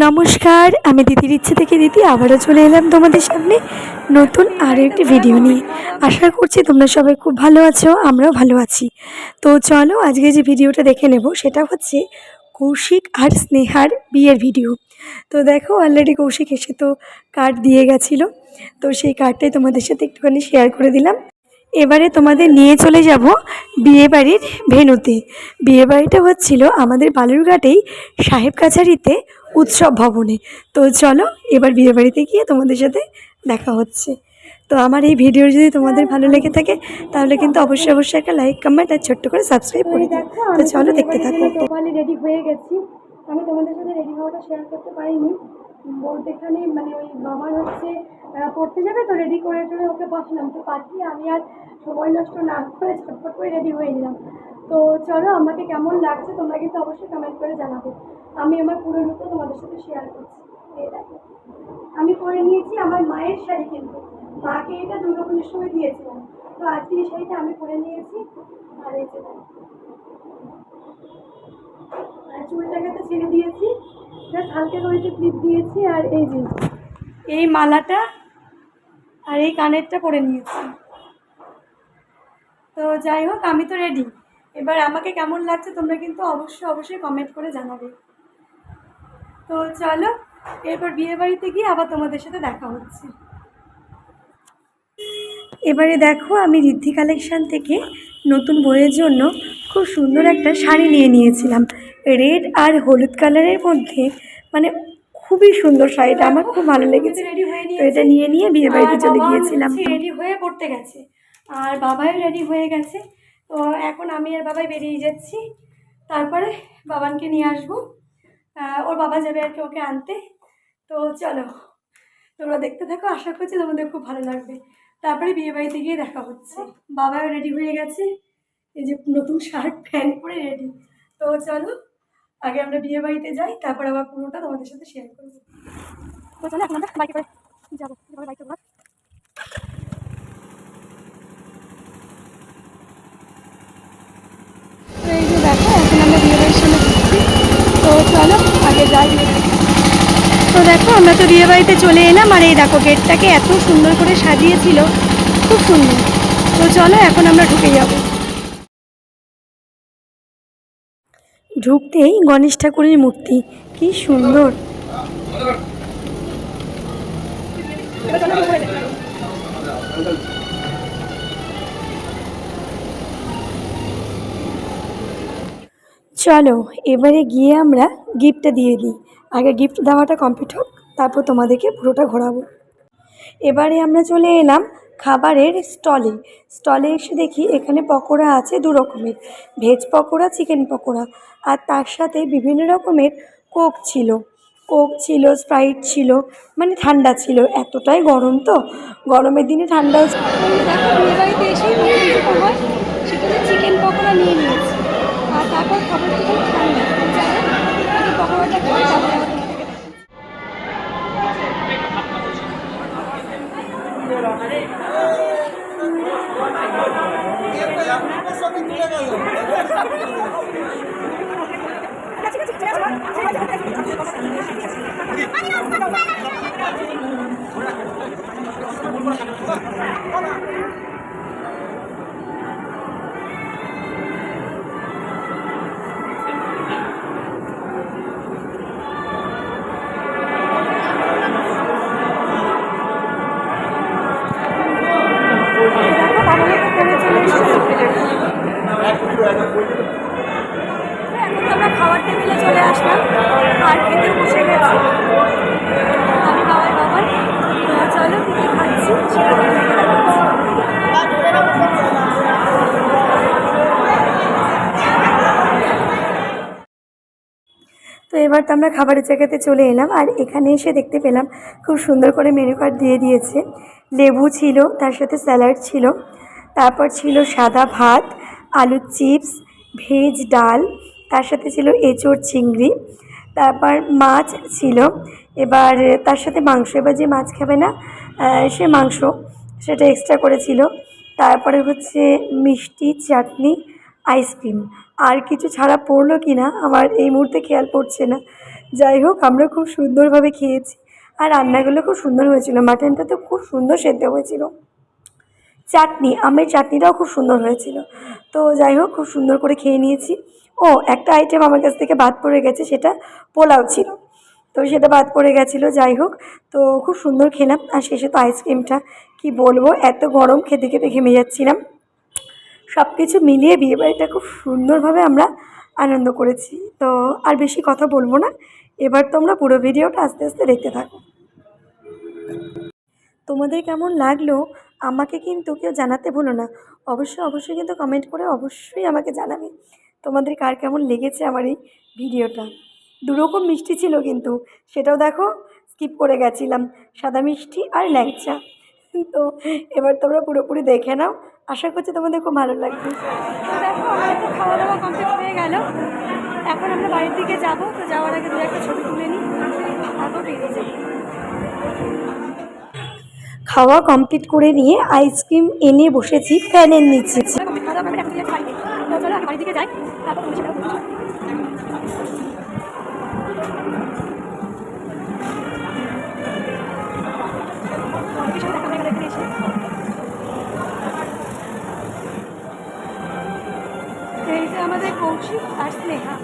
নমস্কার, আমি দিদির ইচ্ছে থেকে দিদি আবারও চলে এলাম তোমাদের সামনে নতুন আর একটি ভিডিও নিয়ে। আশা করছি তোমরা সবাই খুব ভালো আছো, আমরাও ভালো আছি। তো চলো আজকে যে ভিডিওটা দেখে নেব, সেটা হচ্ছে কৌশিক আর স্নেহার বিয়ের ভিডিও তো দেখো অলরেডি কৌশিক এসে তো কার্ড দিয়ে গেছিল, তো সেই কার্ডটাই তোমাদের সাথে একটুখানি শেয়ার করে দিলাম। এবারে তোমাদের নিয়ে চলে যাব বিয়েবাড়ির ভেনুতে। বিয়েবাড়িটা হচ্ছিল আমাদের বালুরঘাটেই সাহেব কাছারিতে উৎসব ভবনে। তো চলো, এবার বিয়েবাড়িতে গিয়ে তোমাদের সাথে দেখা হচ্ছে। তো আমার এই ভিডিও যদি তোমাদের ভালো লেগে থাকে, তাহলে কিন্তু অবশ্যই অবশ্যই একটা লাইক কমেন্ট আর ছোট্ট করে সাবস্ক্রাইব করে দিও। তো চলো, দেখতে থাকো। রেডি হয়ে গেছি। আমি তোমাদের সাথে রেডি হওয়াটা শেয়ার করতে পারিনি। বলতেখানে মানে ওই বাবার হচ্ছে পড়তে যাবে, তো রেডি করে টরে ওকে পাঠালাম তো পাঠিয়ে আমি আর সময় নষ্ট না করে ছটফট করে রেডি হয়ে নিলাম তো চলো, আমাকে কেমন লাগছে তোমরা কিন্তু অবশ্যই কমেন্ট করে জানাবে। আমি আমার পুরো লুকও তোমাদের সাথে শেয়ার করছি। আমি পরে নিয়েছি আমার মায়ের শাড়ি কিন্তু। মাকে এটা দুর্গাপুজোর সময় দিয়েছিলাম। তো আজকে এই শাড়িটা আমি পরে নিয়েছি। আর এই। আর চুলটাকে তো ছেড়ে দিয়েছি। জাস্ট হালকা করে একটু ক্লিপ দিয়েছি আর এই যে এই মালাটা আর এই কানেরটা পরে নিয়েছি। তো যাই হোক, আমি তো রেডি এবার আমাকে কেমন লাগছে তোমরা কিন্তু অবশ্যই অবশ্যই কমেন্ট করে জানাবে। তো চলো এরপর বিয়ে বাড়িতে গিয়ে আবার তোমাদের সাথে দেখা হচ্ছে। এবারে দেখো আমি ঋদ্ধি কালেকশান থেকে নতুন বইয়ের জন্য খুব সুন্দর একটা শাড়ি নিয়ে নিয়েছিলাম। রেড আর হলুদ কালারের মধ্যে মানে খুবই সুন্দর শাড়িটা আমার খুব ভালো লেগেছে। রেডি হয়ে তো এটা নিয়ে নিয়ে বিয়ে বাড়িতে চলে গিয়েছিলাম। রেডি হয়ে পড়তে গেছে। আর বাবাও রেডি হয়ে গেছে। তো এখন আমি আর বাবাই বেরিয়ে যাচ্ছি। তারপরে বাবানকে নিয়ে আসব। ওর বাবা যাবে আর কি ওকে আনতে। তো চলো, তোমরা দেখতে থাকো, আশা করছি তোমাদের খুব ভালো লাগবে। তারপরে বিয়ে বাড়িতে গিয়ে দেখা হচ্ছে। বাবাও রেডি হয়ে গেছে। এই যে নতুন শার্ট প্যান্ট পরে রেডি তো চলো, আগে আমরা বিয়ে বাড়িতে যাই, তারপর আবার পুরোটা তোমাদের সাথে শেয়ার করব। তো চলো, এখন আমরা বাইকে করে যাব বাইকে করে তো এই যে দেখো এখন আমরা বিয়ে বাড়ির সামনে ঢুকছি তো চলো, আগে যাই। তো দেখো, আমরা তো বিয়ে বাড়িতে চলে এলাম, আর এই দেখো গেটটাকে এত সুন্দর করে সাজিয়েছিল, খুব সুন্দর। তো চলো, এখন আমরা ঢুকে যাব। ঢুকতেই গণেশ ঠাকুরের মূর্তি, কি সুন্দর। চলো, এবারে গিয়ে আমরা গিফটটা দিয়ে দিই। আগে গিফট দেওয়াটা কমপ্লিট হোক, তারপর তোমাদেরকে পুরোটা ঘোরাবো। এবারে আমরা চলে এলাম খাবারের স্টলে স্টলে এসে দেখি এখানে পকোড়া আছে দু রকমের। Veg pakora chicken pakora. আর তার সাথে বিভিন্ন রকমের কোক ছিল। কোক ছিল স্প্রাইট ছিল মানে ঠান্ডা ছিল। এতটাই গরম তো। গরমের দিনে হচ্ছে। চিকেন পকোড়া নিয়ে নিয়েছি। আর এবার তো আমরা খাবারের জায়গাতে চলে এলাম আর এখানে এসে দেখতে পেলাম খুব সুন্দর করে মেনু কার্ড দিয়ে দিয়েছে। লেবু ছিল, তার সাথে স্যালাড ছিল, তারপর ছিল সাদা ভাত, আলুর চিপস ভেজ ডাল, তার সাথে ছিল এঁচোড় চিংড়ি, তারপর মাছ ছিল, এবার তার সাথে মাংস, এবার যে মাছ খাবে না সে মাংস, সেটা এক্সট্রা করেছিল। তারপরে হচ্ছে মিষ্টি, চাটনি আইসক্রিম আর কিছু ছাড়া পড়ল কি না আমার এই মুহূর্তে খেয়াল পড়ছে না। যাই হোক, আমরা খুব সুন্দরভাবে খেয়েছি আর রান্নাগুলো খুব সুন্দর হয়েছিল। মাটনটা তো খুব সুন্দর সেদ্ধ হয়েছিল। চাটনি, আমের চাটনিটাও খুব সুন্দর হয়েছিল। তো যাই হোক, খুব সুন্দর করে খেয়ে নিয়েছি। ও, একটা আইটেম আমার কাছ থেকে বাদ পড়ে গেছে, সেটা পোলাও ছিল। তো সেটা বাদ পড়ে গেছিল, যাই হোক। তো খুব সুন্দর খেলাম। আর শেষে তো আইসক্রিমটা কি বলব, এত গরম খেতে খেতে ঘেমে যাচ্ছিলাম। সব কিছু মিলিয়ে বিয়েবাড়িটা খুব সুন্দরভাবে আমরা আনন্দ করেছি। তো আর বেশি কথা বলব না। এবার তোমরা পুরো ভিডিওটা আস্তে আস্তে দেখতে থাকো। তোমাদের কেমন লাগল? আমাকে কিন্তু কেউ জানাতে ভুলো না। অবশ্যই অবশ্যই কিন্তু কমেন্ট করে অবশ্যই আমাকে জানাবে। তোমাদের কার কেমন লেগেছে আমার এই ভিডিওটা? দুরকম মিষ্টি ছিল কিন্তু। সেটাও দেখো স্কিপ করে গেছিলাম। সাদা মিষ্টি আর ল্যাংচা। তো এবার তোমরা পুরোপুরি দেখে নাও আশা করছি তোমাদের খুব ভালো লাগবে। তো দেখো আমাদের তো খাওয়া দাওয়া কমপ্লিট হয়ে গেল। এখন আমরা বাড়ির দিকে যাব তো যাওয়ার আগে দু একটা ছবি তুলে নিই। তারপর বেরিয়ে যাব। খাওয়া কমপ্লিট করে নিয়ে আইসক্রিম এনে বসেছি ফ্যানের নিচে। খাওয়া দাওয়া বাড়ির দিকে যাই। তারপর जैसे हमारे पौछी अस्नेहा